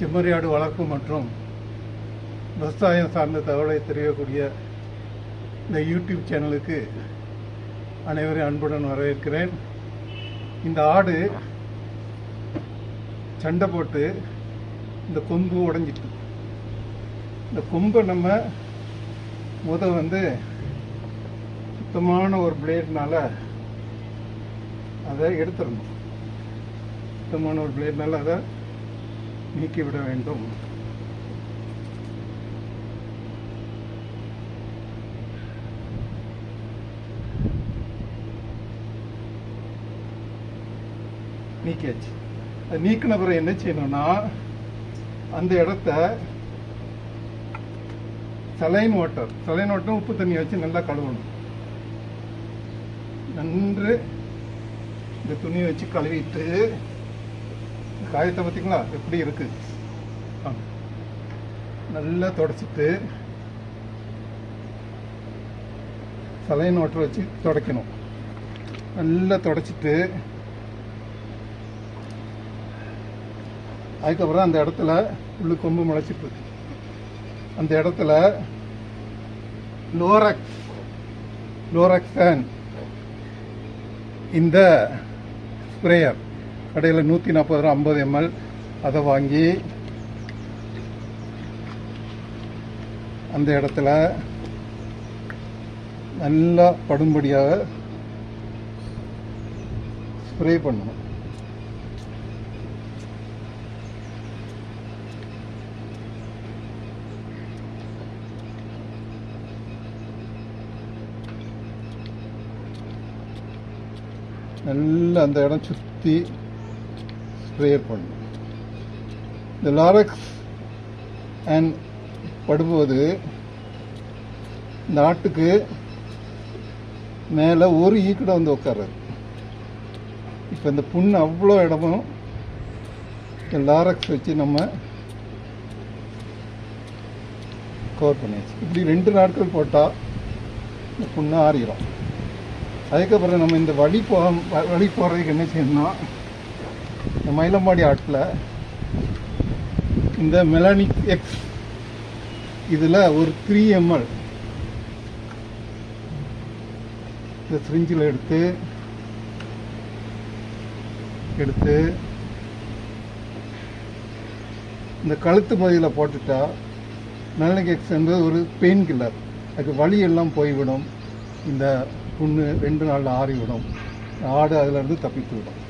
செம்மறியாடு வளர்ப்பு மற்றும் விவசாயம் சார்ந்த தகவலை தெரியக்கூடிய இந்த யூடியூப் சேனலுக்கு அனைவரையும் அன்புடன் வரவேற்கிறேன். இந்த ஆடு சண்டை போட்டு இந்த கொம்பு உடைஞ்சிட்டு. இந்த கொம்பை நம்ம முத வந்து சுத்தமான ஒரு பிளேட்னால அதை எடுத்துடணும். சுத்தமான ஒரு பிளேட்னால அதை நீக்கி விட வேண்டும். நீக்கியாச்சு. அது நீக்கின பிறகு என்ன செய்யணும்னா அந்த இடத்த சலைன் வாட்டர் சலைன் வாட்டர் உப்பு தண்ணியை வச்சு நல்லா கழுவணும். நன்று இந்த துணியை வச்சு கழுவிட்டு காயத்தை பார்த்தீங்களா? எப்படி இருக்கு? நல்லா தொடச்சிட்டு சலைன் வாட்டர் வச்சு துடைக்கணும். நல்லா தொடச்சிட்டு அதுக்கப்புறம் அந்த இடத்துல உள்ளு கொம்பு முளைச்சிட்டு இருக்கு. அந்த இடத்துல லோரக்ஸ் லோரக்ஸான் இந்த ஸ்ப்ரேயர் கடையில் நூற்றி நாற்பது ரூபா ஐம்பது எம்எல். அதை வாங்கி அந்த இடத்துல நல்லா படும்படியாக ஸ்ப்ரே பண்ணணும். நல்லா அந்த இடம் சுற்றி ப்ரேயர் பண்ணணும் இந்த லாரக்ஸ் அண்ட் படும்போது இந்த ஆட்டுக்கு மேலே ஒரு ஈக்கடை வந்து உட்காராது இப்போ இந்த புண்ணு அவ்வளோ இடமும் இந்த லாரக்ஸ் வச்சு நம்ம கவர் பண்ணியாச்சு. இப்படி ரெண்டு நாட்கள் போட்டால் இந்த புண்ணு ஆறிடும் அதுக்கப்புறம் நம்ம இந்த வழி போக வ- வழி போகிறதுக்கு என்ன செய்யணும்னா மயிலம்பாடி ஆட்டில் இந்த மெலானிக் எக்ஸ் இதில் ஒரு த்ரீ எம்எல் இந்த சிரிஞ்சில் எடுத்து எடுத்து இந்த கழுத்து பகுதியில் போட்டுட்டா மெலனிக் எக்ஸ் என்பது ஒரு பெயின் கில்லர் அதுக்கு வலி எல்லாம் போய்விடும். இந்த புண்ணு ரெண்டு நாளில் ஆறிவிடும். ஆடு அதிலிருந்து தப்பித்து விடும்.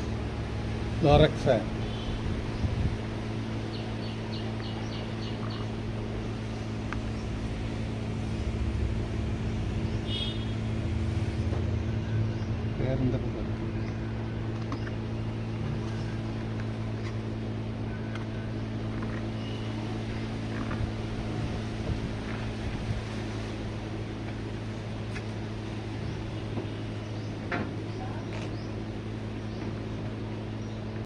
லாரக்ஸான் வேறு இந்த